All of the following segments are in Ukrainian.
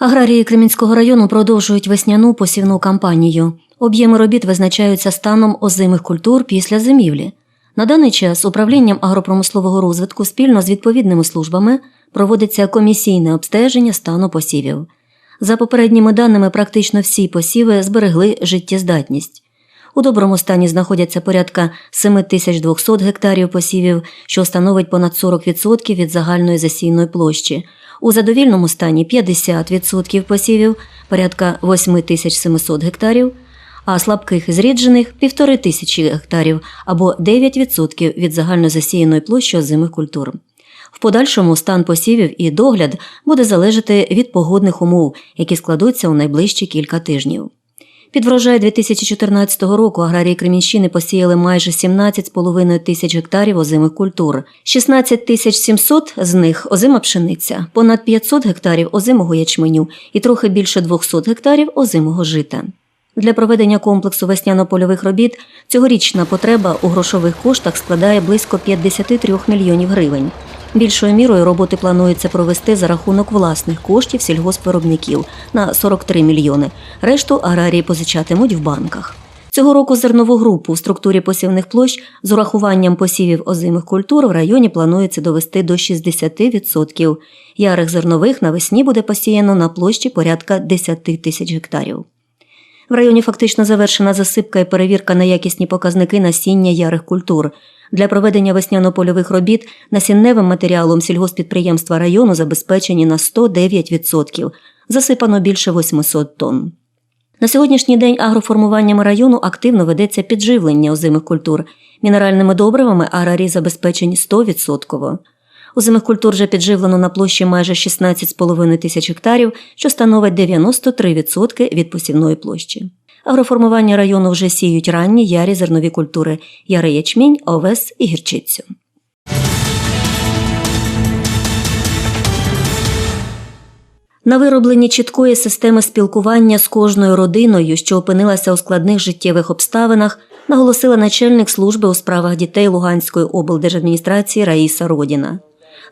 Аграрії Кремінського району продовжують весняну посівну кампанію. Об'єми робіт визначаються станом озимих культур після зимівлі. На даний час управлінням агропромислового розвитку спільно з відповідними службами проводиться комісійне обстеження стану посівів. За попередніми даними, практично всі посіви зберегли життєздатність. У доброму стані знаходяться порядка 7200 гектарів посівів, що становить понад 40% від загальної засійної площі. У задовільному стані 50% посівів, порядка 8700 гектарів, а слабких і зріджених – 1500 гектарів або 9% від загальнозасіяної площі озимих культур. В подальшому стан посівів і догляд буде залежати від погодних умов, які складуться у найближчі кілька тижнів. Під врожай 2014 року аграрії Кремінщини посіяли майже 17,5 тисяч гектарів озимих культур. 16 тисяч 700 з них озима пшениця, понад 500 гектарів озимого ячменю і трохи більше 200 гектарів озимого жита. Для проведення комплексу весняно-польових робіт цьогорічна потреба у грошових коштах складає близько 53 мільйонів гривень. Більшою мірою роботи планується провести за рахунок власних коштів сільгоспвиробників на 43 мільйони. Решту аграрії позичатимуть в банках. Цього року зернову групу в структурі посівних площ з урахуванням посівів озимих культур в районі планується довести до 60%. Ярих зернових навесні буде посіяно на площі порядка 10 тисяч гектарів. В районі фактично завершена засипка і перевірка на якісні показники насіння ярих культур. Для проведення весняно-польових робіт насінневим матеріалом сільгоспідприємства району забезпечені на 109%, засипано більше 800 тонн. На сьогоднішній день агроформуваннями району активно ведеться підживлення озимих культур. Мінеральними добривами аграрії забезпечені 100%. Озимих культур вже підживлено на площі майже 16,5 тисяч гектарів, що становить 93% від посівної площі. Агроформування району вже сіють ранні ярі зернові культури – ярий ячмінь, овес і гірчицю. На виробленні чіткої системи спілкування з кожною родиною, що опинилася у складних життєвих обставинах, наголосила начальник служби у справах дітей Луганської облдержадміністрації Раїса Родіна.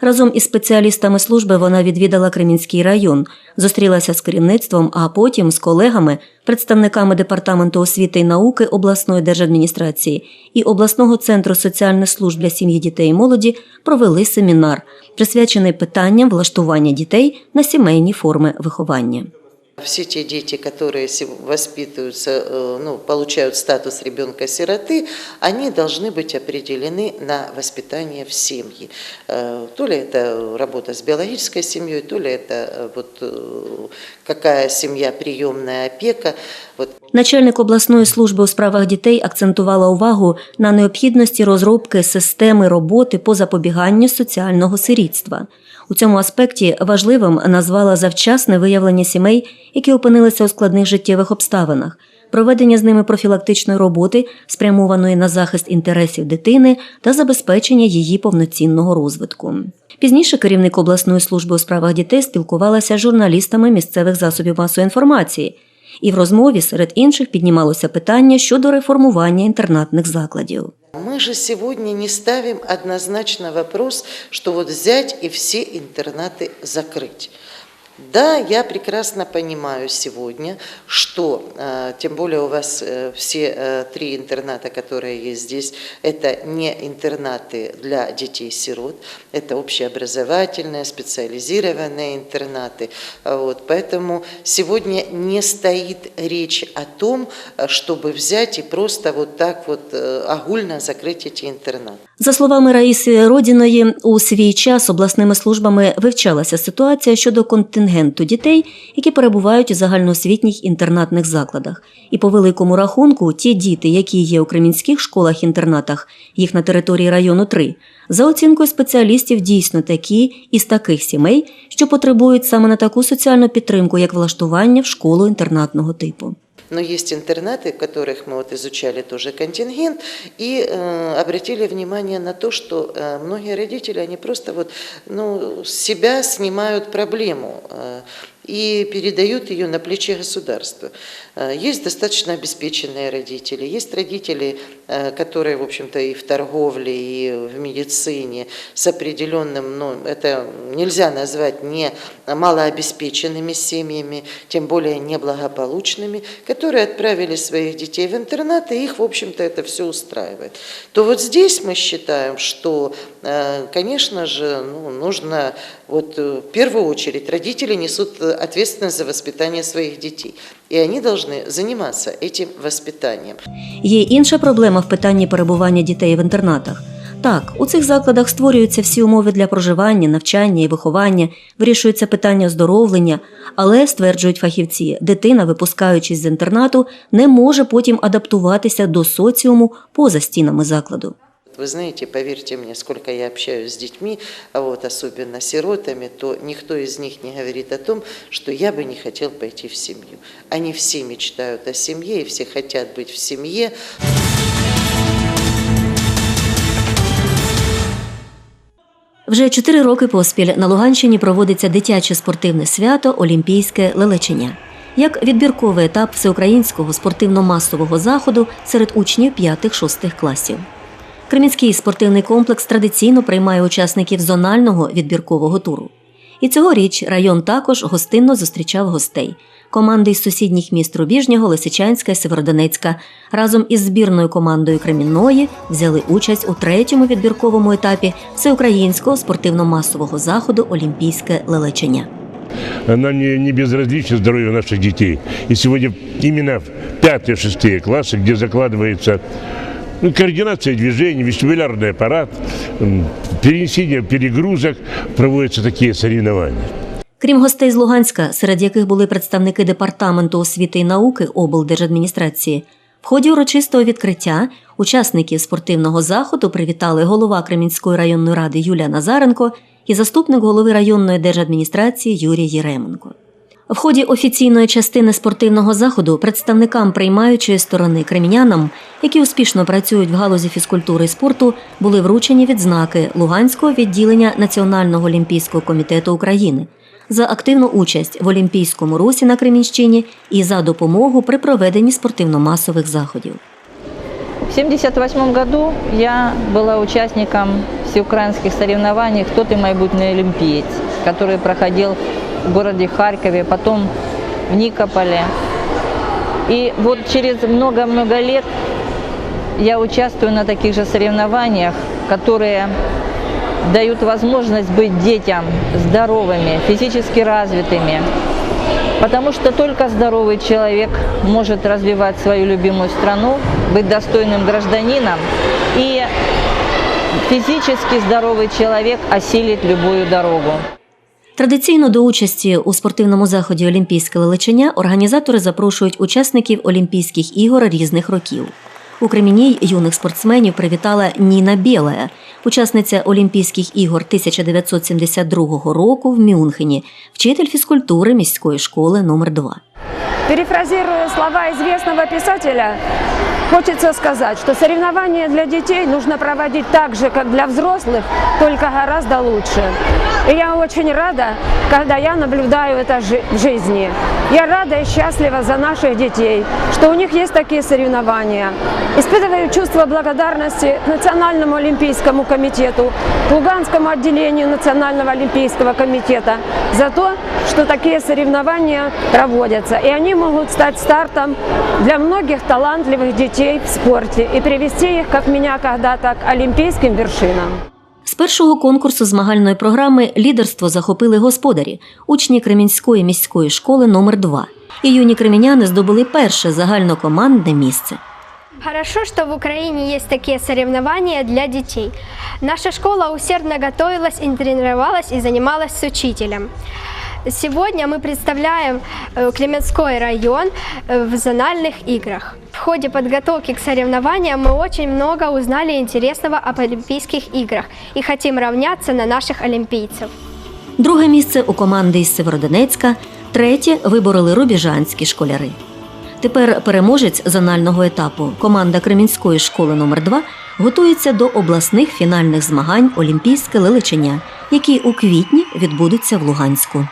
Разом із спеціалістами служби вона відвідала Кремінський район, зустрілася з керівництвом, а потім з колегами, представниками департаменту освіти і науки обласної держадміністрації і обласного центру соціальних служб для сім'ї дітей і молоді провели семінар, присвячений питанням влаштування дітей на сімейні форми виховання. Все те дети, которые се- воспитываются, э, ну, получают статус ребенка-сироты, они должны быть определены на воспитание в семье. Э, То ли это работа с биологической семьей, то ли это э, вот э, какая семья, приемная опека. Вот Начальник обласної служби у справах дітей акцентувала увагу на необхідності розробки системи роботи по запобіганню соціального сирітства. У цьому аспекті важливим назвала завчасне виявлення сімей, які опинилися у складних життєвих обставинах, проведення з ними профілактичної роботи, спрямованої на захист інтересів дитини та забезпечення її повноцінного розвитку. Пізніше керівник обласної служби у справах дітей спілкувалася з журналістами місцевих засобів масової інформації. І в розмові серед інших піднімалося питання щодо реформування інтернатних закладів. Мы же сегодня не ставим однозначно вопрос, что вот взять и все интернаты закрыть. Да, я прекрасно понимаю сегодня, что, э, тем более у вас э, все э, три интерната, которые есть здесь, это не интернаты для детей-сирот, это общеобразовательные, специализированные интернаты. А Вот, поэтому сегодня не стоит речь о том, э, чтобы взять и просто вот так вот э, огульно закрыть эти интернаты. За словами Раїси Родіної, у свій час обласними службами вивчалася ситуація щодо контингенту дітей, які перебувають у загальноосвітніх інтернатних закладах. І по великому рахунку, ті діти, які є у кремінських школах-інтернатах, їх на території району 3, за оцінкою спеціалістів дійсно такі із таких сімей, що потребують саме на таку соціальну підтримку, як влаштування в школу інтернатного типу Но есть интернаты, в которых мы вот изучали тоже контингент и э, обратили внимание на то, что э, многие родители, они просто вот, ну, с себя снимают проблему. э, и передают ее на плечи государства. Э, Есть достаточно обеспеченные родители, есть родители, э, которые, в общем-то, и в торговле, и в медицине с определенным, ну, это нельзя назвать не малообеспеченными семьями, тем более неблагополучными, которые отправили своих детей в интернат, и их, в общем-то, это все устраивает. То вот здесь мы считаем, что, э, конечно же, ну, нужно, вот в первую очередь, родители несут ответственность за воспитание своих детей, и они должны заниматься этим воспитанием. Є інша проблема в питанні перебування дітей в інтернатах. Так, у цих закладах створюються всі умови для проживання, навчання і виховання, вирішується питання оздоровлення, але, стверджують фахівці, дитина, випускаючись з інтернату, не може потім адаптуватися до соціуму поза стінами закладу. Вы знаете, поверьте мне, сколько я общаюсь с детьми, а вот особенно сиротами, то никто из них не говорит о том, что я бы не хотел пойти в семью. Они все мечтают о семье, и все хотят быть в семье. Вже чотири роки поспіль на Луганщині проводиться дитяче спортивне свято Олімпійське лелечення як відбірковий етап всеукраїнського спортивно-масового заходу серед учнів 5-6 класів. Кремінський спортивний комплекс традиційно приймає учасників зонального відбіркового туру. І цьогоріч район також гостинно зустрічав гостей. Команди із сусідніх міст Рубіжнього, Лисичанська і Северодонецька разом із збірною командою Кремінної взяли участь у третьому відбірковому етапі всеукраїнського спортивно-масового заходу Олімпійське лелечення. Нам не, не безразлично здоровье наших детей. И сегодня именно в пятые-шестые классы, где закладывается ну, координация движений, вестибулярный аппарат, перенесение перегрузок, проводятся такие соревнования. Крім гостей з Луганська, серед яких були представники департаменту освіти і науки облдержадміністрації, в ході урочистого відкриття учасників спортивного заходу привітали голова Кремінської районної ради Юлія Назаренко і заступник голови районної держадміністрації Юрій Єременко. В ході офіційної частини спортивного заходу представникам приймаючої сторони кремінянам, які успішно працюють в галузі фізкультури і спорту, були вручені відзнаки Луганського відділення Національного олімпійського комітету України за активну участь в олімпійському русі на Кремінщині і за допомогу при проведенні спортивно-масових заходів. В 1978 году я была участником всеукраинских соревнований «Кто ты майбутний олимпиец», который проходил в городе Харькове, потом в Никополе. И вот через много-много лет я участвую на таких же соревнованиях, которые дают возможность быть детям здоровыми, физически развитыми. Потому что только здоровый человек может развивать свою любимую страну, быть достойным гражданином. И физически здоровый человек осилит любую дорогу. Традиційно до участі у спортивному заході Олімпійське лелечення організатори запрошують учасників Олімпійських ігор різних років. У Креміній юних спортсменів привітала Ніна Білая, учасниця Олімпійських ігор 1972 року в Мюнхені, вчитель фізкультури міської школи номер 2 Перефразируя слова известного писателя, хочется сказать, что соревнования для детей нужно проводить так же, как для взрослых, только гораздо лучше. И я очень рада, когда я наблюдаю это в жизни. Я рада и счастлива за наших детей, что у них есть такие соревнования. Испытываю чувство благодарности Национальному олимпийскому комитету, Луганскому отделению Национального олимпийского комитета за то, что такие соревнования проводятся. И они могут стать стартом для многих талантливых детей в спорте и привести их, как меня когда-то, к олимпийским вершинам. З першого конкурсу змагальної програми лідерство захопили господарі, учні Кремінської міської школи номер 2 І юні креміняни здобули перше загальнокомандне місце. Хорошо, что в Украине есть такие соревнования для детей. Наша школа усердно готовилась и тренировалась и занималась с учителем. Сегодня мы представляем э, Клеменской район э, в зональных играх. Ходе подготовки к соревнованиям мы очень много узнали интересного об Олимпийских играх и хотим равняться на наших олимпийцев. Друге місце у команди із Северодонецька, третє вибороли рубіжанські школяри. Тепер переможець зонального етапу команда Кремінської школи номер 2 готується до обласних фінальних змагань Олімпійське лелечення, які у квітні відбудуться в Луганську.